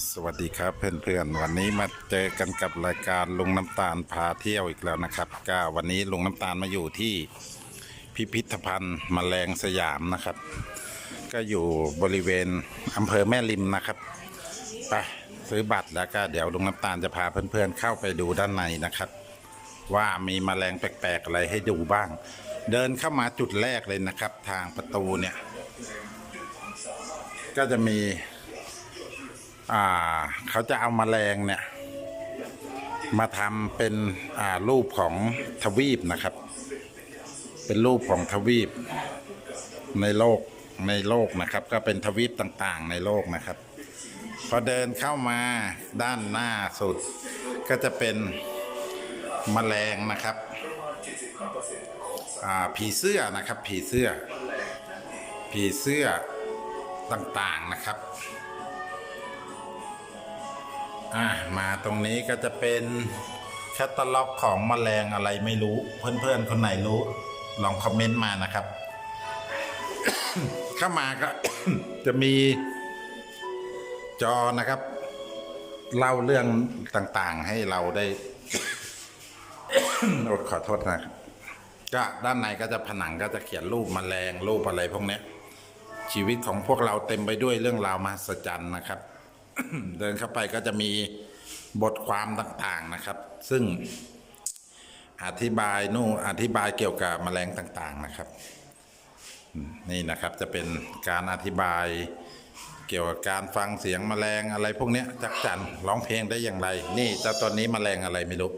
สวัสดีครับเพื่อนๆวันนี้มาเจอกันกับรายการลุงน้ำตาลพาเที่ยวอีกแล้วนะครับก็วันนี้ลุงน้ำตาลมาอยู่ที่พิพิธภัณฑ์แมลงสยามนะครับ ก็อยู่บริเวณอำเภอแม่ริมนะครับไปซื้อบัตรแล้วก็เดี๋ยวลุงน้ำตาลจะพาเพื่อนๆเข้าไปดูด้านในนะครับ ว่ามีแมลงแปลกๆอะไรให้ดูบ้าง เดินเข้ามาจุดแรกเลยนะครับ ทางประตูเนี่ย ก็จะมี อ่าเขาจะเอามาแมลงเนี่ย มาทำเป็นอ่ารูปของทวีปนะครับ เป็นรูปของทวีปในโลกในโลกนะครับ ก็เป็นทวีปต่างๆ ในโลกนะครับ พอเดินเข้ามาด้านหน้าสุด ก็จะเป็นแมลงนะครับอ่าผีเสื้อนะครับ ผีเสื้อ ผีเสื้อต่างๆนะครับ อะมาตรงนี้ก็จะเป็นแคตตาล็อกของแมลงอะไรไม่รู้ เพื่อนๆ คนไหนรู้ ลองคอมเมนต์มานะครับ เข้ามาก็ จะมีจอนะครับ เล่าเรื่องต่างๆ ให้เราได้อดขอโทษนะก็ด้านในก็จะผนังก็จะเขียนรูปแมลงรูปอะไรพวกนี้ชีวิตของพวกเราเต็มไปด้วยเรื่องราวมหัศจรรย์นะครับ เดินเข้าไปก็จะมีบทความต่างๆนะครับ ซึ่งอธิบายนู่อธิบายเกี่ยวกับแมลงต่างๆนะครับ นี่นะครับจะเป็นการอธิบายเกี่ยวกับการฟังเสียงแมลงอะไรพวกเนี้ยจักจันร้องเพลงได้อย่างไร นี่เจ้าตัวนี้แมลงอะไรไม่รู้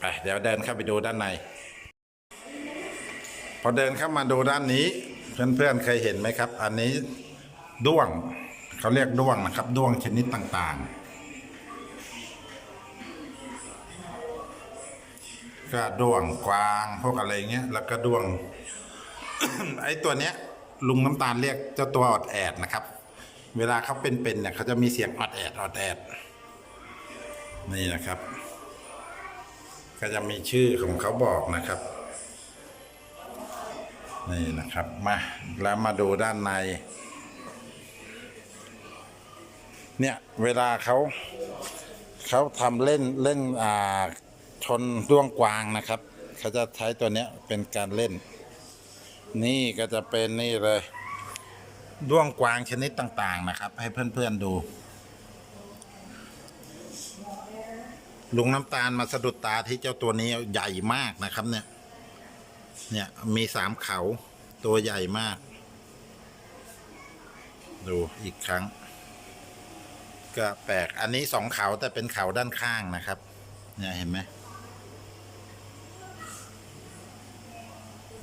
ไปเดี๋ยวเดินเข้าไปดูด้านใน พอเดินเข้ามาดูด้านนี้ เพื่อนๆเคยเห็นไหมครับ อันนี้ด้วง เขาเรียกด้วงนะครับด้วงชนิดต่างๆ ก็ด้วงกวางพวกอะไรเงี้ยแล้วก็ด้วง ไอ้ตัวเนี้ย ลุงน้ำตาลเรียกเจ้าตัวอดแอดนะครับ เวลาเขาเป็นๆเนี่ยเขาจะมีเสียงอดแอดออดแอดนี่นะครับ ก็จะมีชื่อของเขาบอกนะครับนี่นะครับมาแล้วมาดูด้านใน เนี่ยเวลาเขาเขาทำเล่นเล่นอ่าชนด้วงกวางนะครับเขาจะใช้ตัวเนี้ยเป็นการเล่น นี่ก็จะเป็นนี่เลยด้วงกวางชนิดต่าง ๆ นะครับ ให้เพื่อนๆดู ลุงน้ำตาลมาสะดุดตาที่เจ้าตัวนี้ใหญ่มากนะครับ เนี่ย เนี่ยมีสามเขาตัวใหญ่มาก ดูอีกครั้ง ก็แปลก อันนี้สองเขาแต่เป็นเขาด้านข้างนะครับ เนี่ยเห็นไหม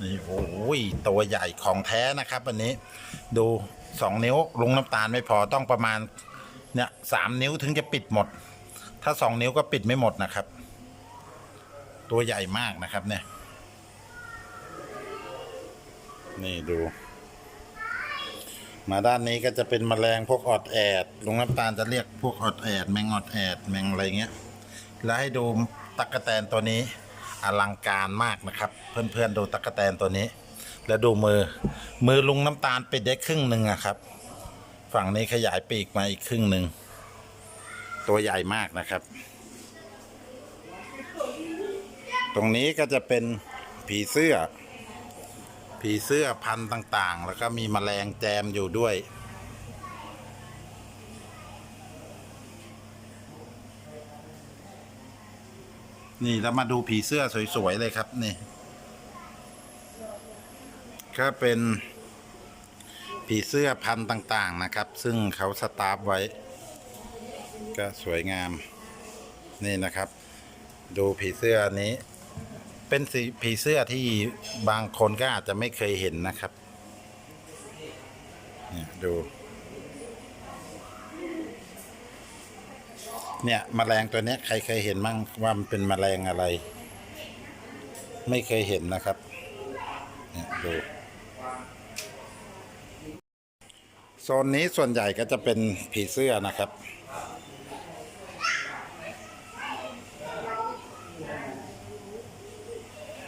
นี่โอ้ยตัวใหญ่ของแท้นะครับอันนี้ ดูสองนิ้วลงน้ำตาลไม่พอต้องประมาณ เนี่ยสามนิ้วถึงจะปิดหมด ถ้าสองนิ้วก็ปิดไม่หมดนะครับ ตัวใหญ่มากนะครับเนี่ย นี่ดู มาด้านนี้ก็จะเป็นแมลงพวกออดแอดลุงน้ำตาลจะเรียกพวกออดแอด แมงออดแอด แมงอะไรเงี้ย แล้วให้ดูตั๊กแตนตัวนี้อลังการมากนะครับ เพื่อนๆดูตั๊กแตนตัวนี้ แล้วดูมือ มือลุงน้ำตาลปิดได้ครึ่งหนึ่งอะครับ ฝั่งนี้ขยายปีกมาอีกครึ่งหนึ่งตัวใหญ่มากนะครับ ตรงนี้ก็จะเป็นผีเสื้อ ผีเสื้อพันต่างๆ แล้วก็มีแมลงแจมอยู่ด้วย นี่แล้วมาดูผีเสื้อสวย ๆ เลยครับนี่ก็เป็นผีเสื้อพันต่างๆนะครับ ซึ่งเขาสตาร์ฟไว้ ก็สวยงามนี่นะครับ ดูผีเสื้อนี้ เป็นสีผีเสื้อที่บางคนก็อาจจะไม่เคยเห็นนะครับเนี่ยดู เนี่ยมแมลงตัวเนี้ยใครเคยเห็นมั่งว่ามันเป็นมแมลงอะไร ไม่เคยเห็นนะครับเนี่ยดูโซนนี้ส่วนใหญ่ก็จะเป็นผีเสื้อนะครับ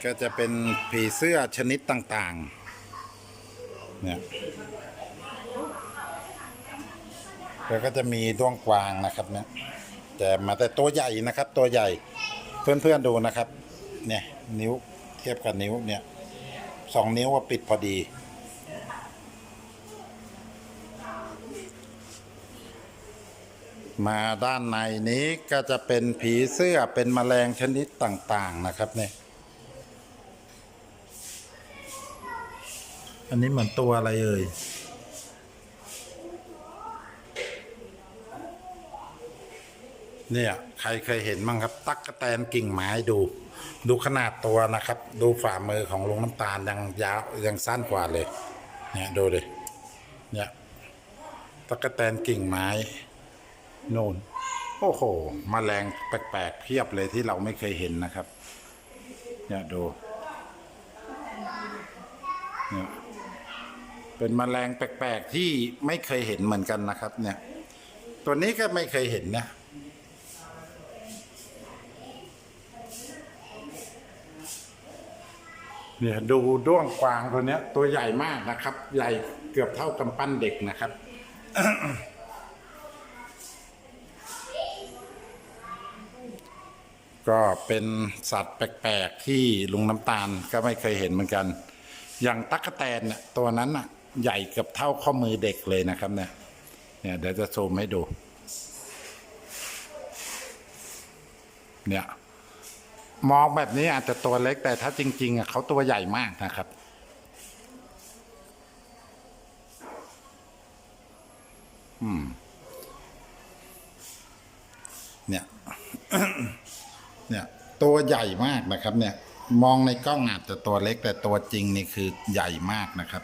ก็จะเป็นผีเสื้อชนิดต่างๆ เนี่ย แล้วก็จะมีด้วงกวางนะครับเนี่ย แต่มาแต่ตัวใหญ่นะครับ ตัวใหญ่ เพื่อนๆดูนะครับ เนี่ย นิ้วเทียบกับนิ้วเนี่ย สองนิ้วว่าปิดพอดี มาด้านในนี้ก็จะเป็นผีเสื้อเป็นแมลงชนิดต่างๆนะครับเนี่ย อันนี้เหมือนตัวอะไรเอ่ย เนี่ย ใครเคยเห็นมั้งครับ ตั๊กะแตนกิ่งไม้ดู ดูขนาดตัวนะครับ ดูฝ่ามือของลุงน้ำตาลยังยาวยังสั้นกว่าเลย เนี่ยดูดิเนี่ยตั๊กะแตนกิ่งไม้โน่นโอ้โหมแมลงแปลกๆเพียบเลยที่เราไม่เคยเห็นนะครับ เนี่ยดู เนี่ย เป็นมแมลงแปลกๆที่ไม่เคยเห็นเหมือนกันนะครับ เนี่ย ตัวนี้ก็ไม่เคยเห็นนะเนี่ยดูด้วงกวางตัวเนี้ย ตัวใหญ่มากนะครับ ใหญ่เกือบเท่ากำปั้นเด็กนะครับก็เป็นสัตว์แปลกๆที่ลุงน้ำตาลก็ไม่เคยเห็นเหมือนกัน อย่างตั๊กแตนเนี่ยตัวนั้นน่ะ ใหญ่เกือบเท่าข้อมือเด็กเลยนะครับเนี่ยเนี่ยเดี๋ยวจะซูมให้ดู เนี่ยมองแบบนี้อาจจะตัวเล็กแต่ถ้าจริง ๆอะเขาตัวใหญ่มากนะครับ อืม เนี่ย เนี่ย ตัวใหญ่มากนะครับ เนี่ย มองในกล้องอาจจะตัวเล็กแต่ตัวจริงนี่คือใหญ่มากนะครับ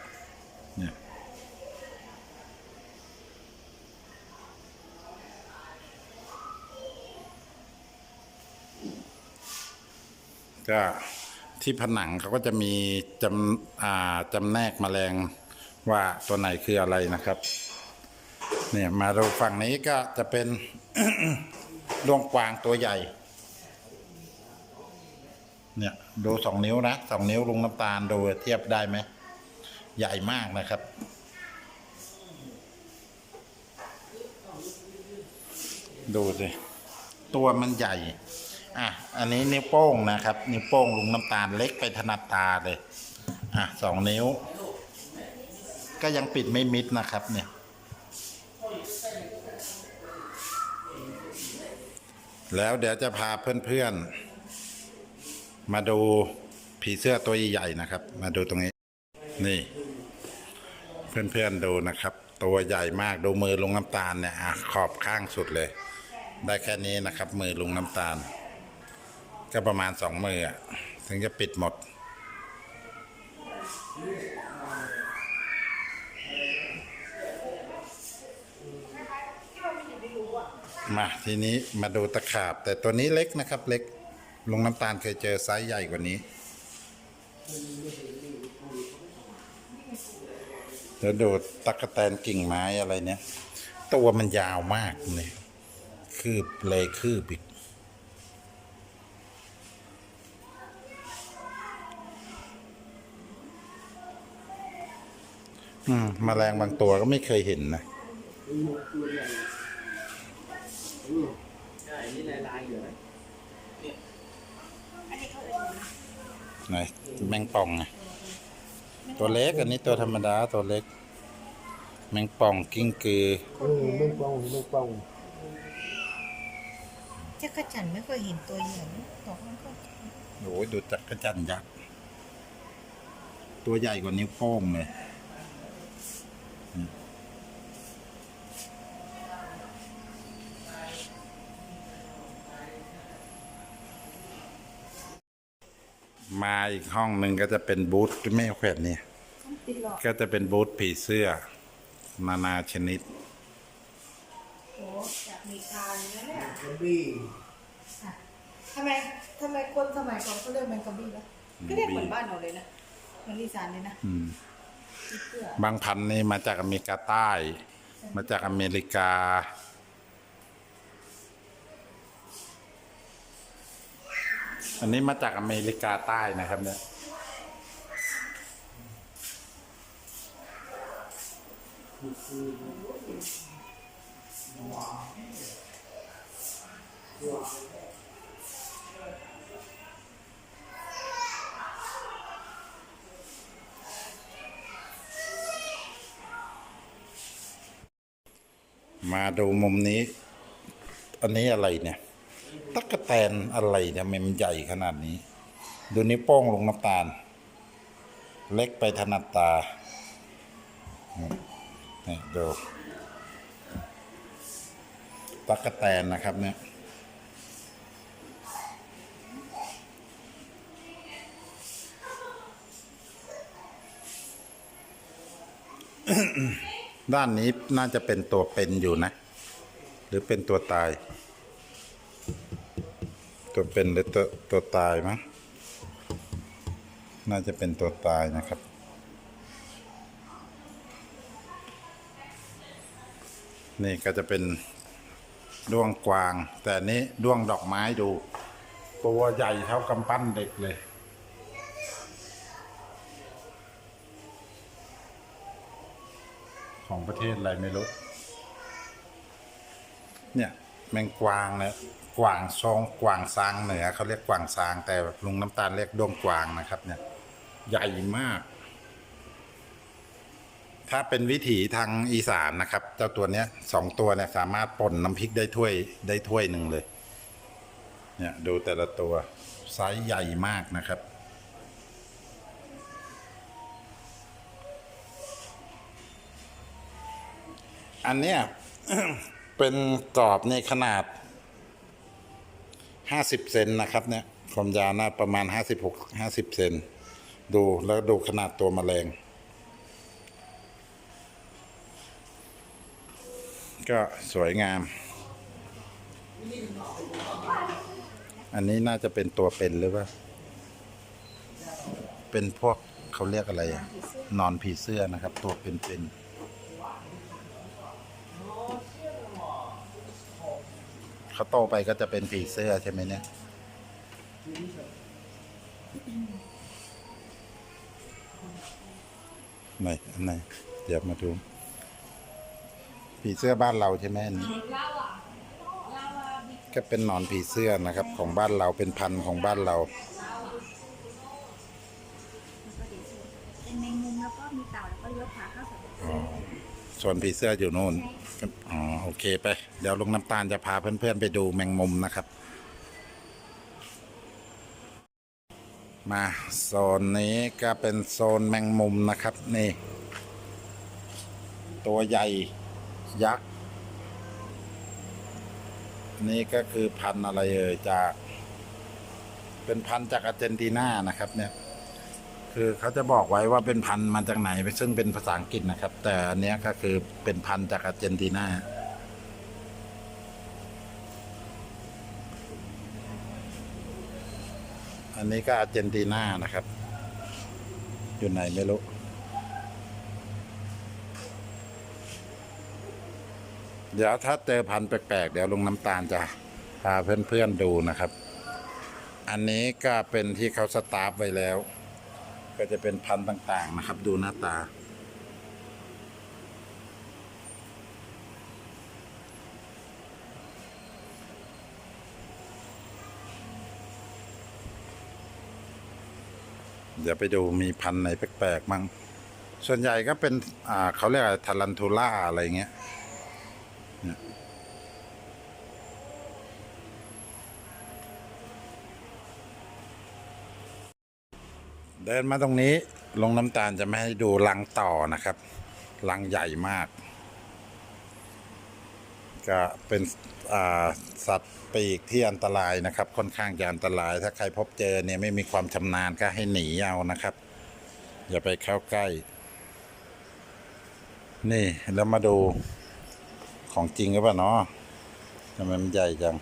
ก็ที่ผนังเขาก็จะมีจำอ่าจำแนกแมลงว่าตัวไหนคืออะไรนะครับ เนี่ยมาดูฝั่งนี้ก็จะเป็นดวงกวางตัวใหญ่ เนี่ยดูสองนิ้วนะสองนิ้วลุงน้ำตาลดูเทียบได้ไหม ใหญ่มากนะครับ ดูสิตัวมันใหญ่ อะอันนี้นิ้วโป้งนะครับ นิ้วโป้งลุงน้ำตาลเล็กไปถนัดตาเลย อะสองนิ้ว ก็ยังปิดไม่มิดนะครับ เนี่ย แล้วเดี๋ยวจะพาเพื่อนๆ มาดูผีเสื้อตัวใหญ่ๆนะครับ มาดูตรงนี้ นี่ เพื่อนๆดูนะครับ ตัวใหญ่มากดูมือลุงน้ำตาลเนี่ยอะขอบข้างสุดเลย ได้แค่นี้นะครับ มือลุงน้ำตาล ก็ประมาณสองมืออะ ถึงจะปิดหมด มาทีนี้มาดูตะขาบ แต่ตัวนี้เล็กนะครับ เล็กลุงน้ำตาลเคยเจอไซส์ใหญ่กว่านี้ เดี๋ยวดูตะกะแตนกิ่งไม้อะไรเนี่ย ตัวมันยาวมากเลยคืบเลยคืบอีก อืมแมลงบางตัวก็ไม่เคยเห็นนะใช่นี่ลายลายอยู่นะไหนแมงป่องไงตัวเล็กอันนี้ตัวธรรมดาตัวเล็ก แมงป่องกิ้งกือเออไม่ป้องไม่ป้องจักรจันทร์ไม่เคยเห็นตัวใหญ่ตกมันก็โอ้ยดูจักรจันทร์ยักษ์ตัวใหญ่กว่านิ้วโป้งเลย มาอีกห้องหนึ่งก็จะเป็นบูธไม่เอาแขวนเนี่ย ก็จะเป็นบูธผีเสื้อ นานาชนิดโอ้จากมีคานนะเนี่ยกระบี่ทำไมทำไมคนสมัยก่อนเขาเรียกแมงกะบี้นะก็เรียกเหมือนบ้านเราเลยนะเหมือนอีสานเลยนะอืมผีเสื้อบางพันธุ์นี่มาจากอเมริกาใต้ มาจากอเมริกา อันนี้มาจากอเมริกาใต้นะครับเนี่ยมาดูมุมนี้ อันนี้อะไรเนี่ย ตั๊กแตนอะไรทำไมมันใหญ่ขนาดนี้ ดูนิ้วโป้งลงน้ำตาล เล็กไปถนัดตานี่ดูตั๊กแตนนะครับเนี่ยด้านนี้น่าจะเป็นตัวเป็นอยู่นะ หรือเป็นตัวตาย ตัวเป็นหรือตัวตัวตายมั้งน่าจะเป็นตัวตายนะครับ นี่ก็จะเป็นด้วงกวาง แต่นนี้ด้วงดอกไม้ดู ตัวใหญ่เท่ากำปั้นเด็กเลยของประเทศอะไรไม่รู้ เนี่ย แมงกวางเนี่ย กวางซองกวางซางเหนือเขาเรียกกวางซาง แต่ลุงน้ำตาลเรียกด้วงกวางนะครับ เนี่ย ใหญ่มาก ถ้าเป็นวิถีทางอีสานนะครับ เจ้าตัวเนี้ยสองตัวเนี่ยสามารถป่นน้ำพริกได้ถ้วยได้ถ้วยหนึ่งเลย เนี่ย ดูแต่ละตัวไซส์ใหญ่มากนะครับอันเนี้ยเป็นกรอบในขนาด 50เซนนะครับเนี่ยความยาวน่าประมาณ56 50เซนดูแล้วดูขนาดตัวแมลง ก็สวยงาม อันนี้น่าจะเป็นตัวเป็นหรือว่า เป็นพวกเขาเรียกอะไรอะนอนผีเสื้อนะครับ ตัวเป็นๆ เขาโตไปก็จะเป็นผีเสื้อใช่ไหมเนี่ย ไหนอันไหนเดี๋ยวมาดู ผีเสื้อบ้านเราใช่ไหมอันนี้ ก็เป็นหนอนผีเสื้อนะครับ ของบ้านเราเป็นพันธุ์ของบ้านเรา เป็นแมงมุมแล้วก็มีเต่าแล้วก็เลี้ยวขวาเข้าสวน ส่วนผีเสื้ออยู่โน่นอ๋อโอเคไป เดี๋ยวลุงน้ำตาลจะพาเพื่อนๆไปดูแมงมุมนะครับ มาโซนนี้ก็เป็นโซนแมงมุมนะครับนี่ ตัวใหญ่ยักษ์ นี่ก็คือพันธุ์อะไรเอ่ยจาก เป็นพันธุ์จากอาร์เจนตินานะครับเนี่ย คือเขาจะบอกไว้ว่าเป็นพันธุ์มาจากไหนซึ่งเป็นภาษาอังกฤษนะครับ แต่อันเนี้ยก็คือเป็นพันธุ์จากอาร์เจนตินาอันนี้ก็อาร์เจนตินานะครับ อยู่ไหนไม่รู้เดี๋ยวถ้าเจอพันธุ์แปลกๆ เดี๋ยวลงน้ำตาลจะพาเพื่อนๆดูนะครับ อันนี้ก็เป็นที่เขาสตาร์ฟไว้แล้ว ก็จะเป็นพันธุ์ต่างๆนะครับ ดูหน้าตา เดี๋ยวไปดูมีพันธุ์ไหนแปลกๆมั่งส่วนใหญ่ก็เป็น อ่าเขาเรียกอะไรทารันทูล่าอะไรเงี้ย เดินมาตรงนี้ลงน้ำตาลจะไม่ให้ดูรังต่อนะครับรังใหญ่มาก ก็เป็นสัตว์ปีกที่อันตรายนะครับ ค่อนข้างจะอันตราย ถ้าใครพบเจอเนี่ยไม่มีความชำนาญก็ให้หนีเอานะครับ อย่าไปเข้าใกล้ นี่แล้วมาดูของจริงหรือเปล่าเนาะทำไมมันใหญ่จัง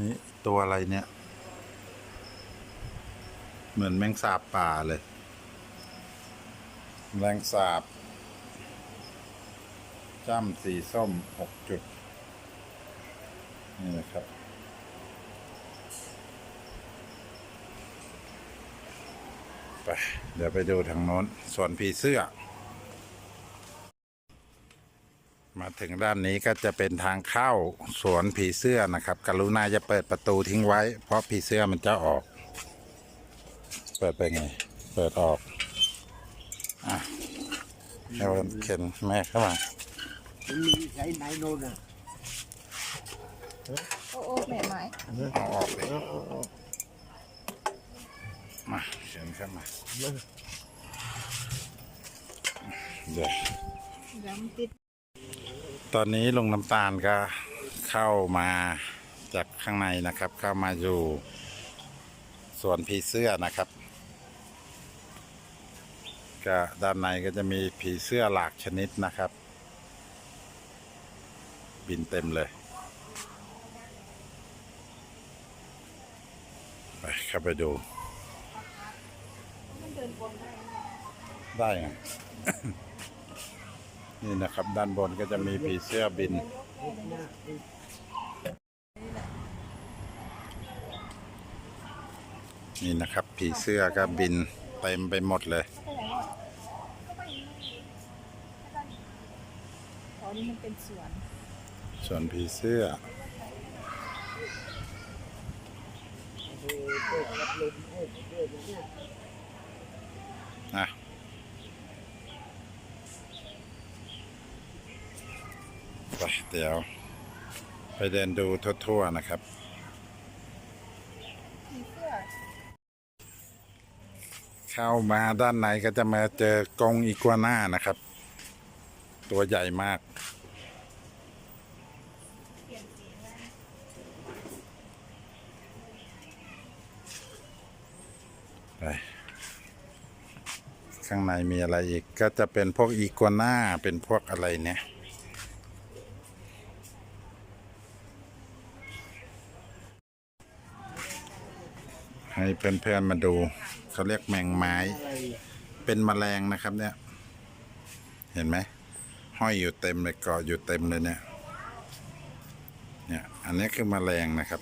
นี่ ตัวอะไรเนี่ย เหมือนแมงสาบป่าเลย แมงสาบจ้ำสีส้มหกจุด นี่นะครับไปเดี๋ยวไปดูทางโน้นส่วนผีเสื้อ มา ถึงด้านนี้ก็จะเป็นทางเข้าสวนผีเสื้อนะครับ กรุณาจะเปิดประตูทิ้งไว้ เพราะผีเสื้อมันจะออกไปเปิดไปไง เปิดออกอะเอาเข็นแม่เข้ามามันมีใช้ไหนโน่นอะโอ้โอ้แม่ไม้เอาออกเลยเอาเอาเอามาเข็นเข้ามาเดี๋ยวเดี๋ยวมันติด ตอนนี้ลงน้ำตาลก็เข้ามาจากข้างในนะครับ เข้ามาอยู่สวนผีเสื้อนะครับ ก็ด้านในก็จะมีผีเสื้อหลากชนิดนะครับ บินเต็มเลยไปเข้าไปดู ได้ไง นี่นะครับ ด้านบนก็จะมีผีเสื้อบิน นี่นะครับ ผีเสื้อก็บินเต็มไปหมดเลย อ๋อนี่มันเป็นสวน ส่วนผีเสื้ออะ ไป เดี๋ยว ไปเดินดูทั่วๆนะครับเข้ามาด้านในก็จะมาเจอกรงอีกัวน่านะครับ ตัวใหญ่มาก ไป ข้างในมีอะไรอีกก็จะเป็นพวกอีกัวน่าเป็นพวกอะไรเนี่ย ให้เพื่อนๆมาดูเขาเรียกแมงไม้ เป็นแมลงนะครับเนี่ย เห็นไหมห้อยอยู่เต็มเลยเกาะอยู่เต็มเลยเนี่ย เนี่ย อันนี้คือแมลงนะครับ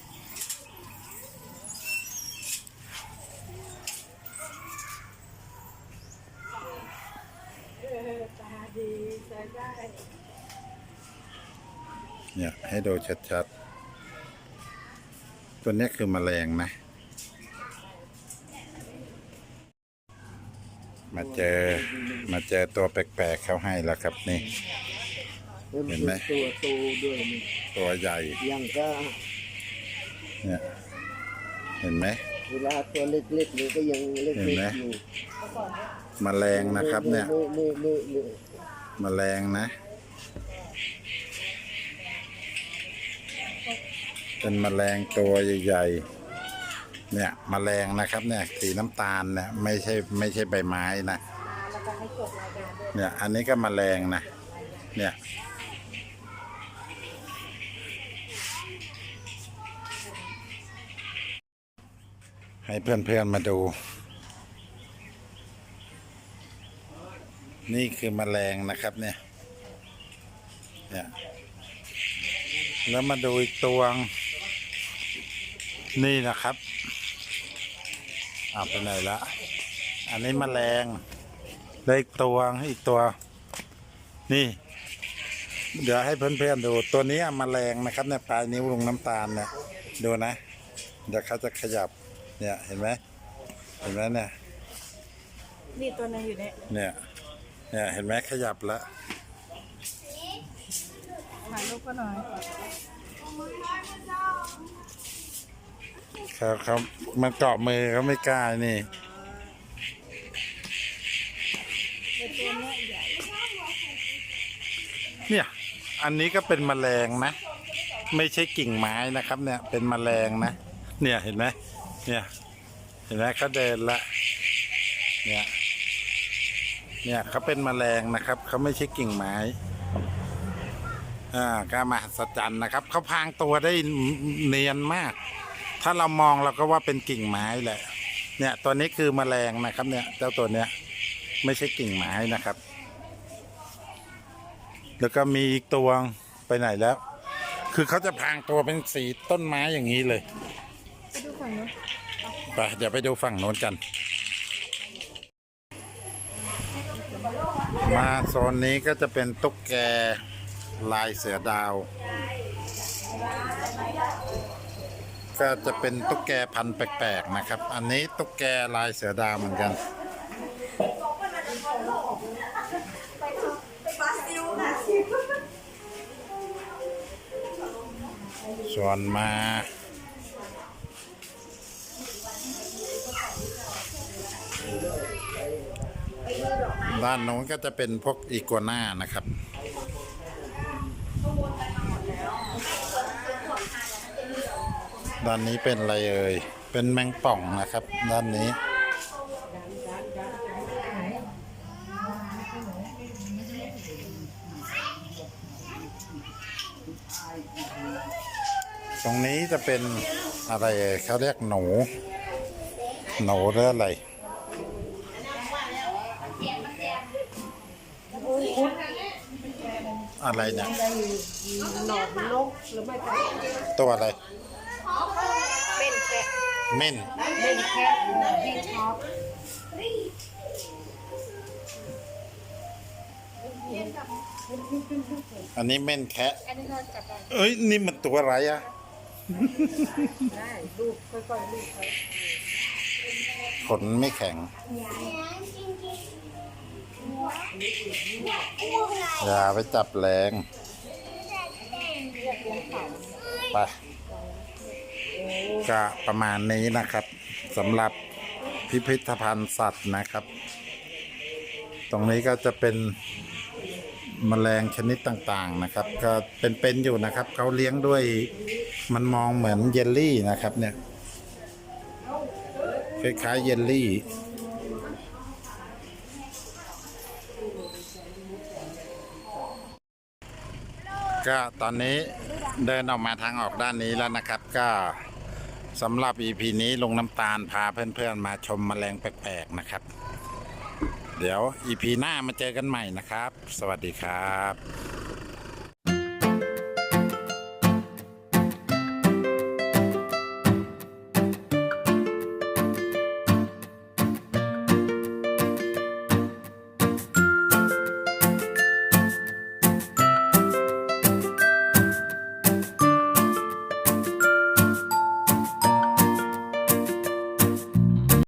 เนี่ยให้ดูชัดๆ ตัวนี้คือแมลงนะ มาเจอมาเจอตัวแปลกๆเขาให้แล้วครับนี่ เห็นไหม ตัวโตด้วยนี่ตัวใหญ่ยังก็เนี่ยเห็นไหม เวลาตัวเล็กๆนี่ก็ยังเล็กเห็นไหม ๆอยู่แมลงนะครับเนี่ยนี่นี่นี่แมลงนะ เป็นแมลงตัวใหญ่ๆ เนี่ยแมลงนะครับเนี่ยสีน้ำตาลเนี่ยไม่ใช่ไม่ใช่ใบไม้นะเนี่ยอันนี้ก็แมลงนะเนี่ยให้เพื่อนๆมาดู นี่คือแมลงนะครับเนี่ยเนี่ยแล้วมาดูอีกตัวงนี่นะครับเอาไปไหนละ อันนี้แมลงแล้วอีกตัวงอีกตัว นี่ เดี๋ยวให้เพื่อนๆดู ตัวนี้แมลงนะครับเนี่ยปลายนิ้วลงน้ำตาลเนี่ยดูนะ เดี๋ยวเขาจะขยับ เนี่ยเห็นไหมเห็นไหมเนี่ย นี่ตัวนึงอยู่เนี่ยเนี่ย เนี่ยเห็นไหมขยับแล้วถ่ายรูปก็หน่อย เขาเขามันเกาะมือเขาไม่กล้านี่เนี้ยใหญ่เนี่ย อันนี้ก็เป็นแมลงนะ ไม่ใช่กิ่งไม้นะครับ เนี่ย เป็นแมลงนะ เนี่ยเห็นไหมเนี่ย เห็นไหมเขาเดินละ เนี่ย เนี่ยเขาเป็นแมลงนะครับเขาไม่ใช่กิ่งไม้อ่าก็มหัศจรรย์นะครับเขาพางตัวได้เนียนมาก ถ้าเรามองเราก็ว่าเป็นกิ่งไม้แหละ เนี่ยตัวนี้คือแมลงนะครับ เนี่ยเจ้าตัวเนี้ยไม่ใช่กิ่งไม้นะครับ แล้วก็มีอีกตัวไปไหนแล้ว คือเขาจะพรางตัวเป็นสีต้นไม้อย่างนี้เลยไปดูฝั่งนู้นไปเดี๋ยวไปดูฝั่งโน้นกัน มาโซนนี้ก็จะเป็นตุ๊กแกลายเสือดาว ก็จะเป็นตุ๊กแกพันธุ์แปลกๆนะครับ อันนี้ตุ๊กแกลายเสือดาวเหมือนกัน ส่วนมา ด้านโน้นก็จะเป็นพวกอีกัวน่านะครับ ด้านนี้เป็นอะไรเอ่ย เป็นแมงป่องนะครับ ด้านนี้ ตรงนี้จะเป็นอะไรเอ่ยเขาเรียกหนู หนูหรืออะไรอะไรเนี่ยหนอนนกหรือไม่ตัวอะไร เม่นเป็นแค่ที่ชอบอันนี้เม่นแคะเอ้ย นี่มันตัวอะไรอะได้ลูกค่อยๆลูกไปขนไม่แข็งอย่าไปจับแรง ไป ก็ประมาณนี้นะครับสำหรับพิพิธภัณฑ์สัตว์นะครับ ตรงนี้ก็จะเป็นแมลงชนิดต่างๆนะครับ ก็เป็นๆอยู่นะครับเขาเลี้ยงด้วยมันมองเหมือนเยลลี่นะครับเนี่ยคล้ายๆเยลลี่ ก็ตอนนี้เดินออกมาทางออกด้านนี้แล้วนะครับก็ สำหรับ EP นี้ลงน้ำตาลพาเพื่อนๆมาชมแมลงแปลกๆนะครับ เดี๋ยว EP หน้ามาเจอกันใหม่นะครับ สวัสดีครับ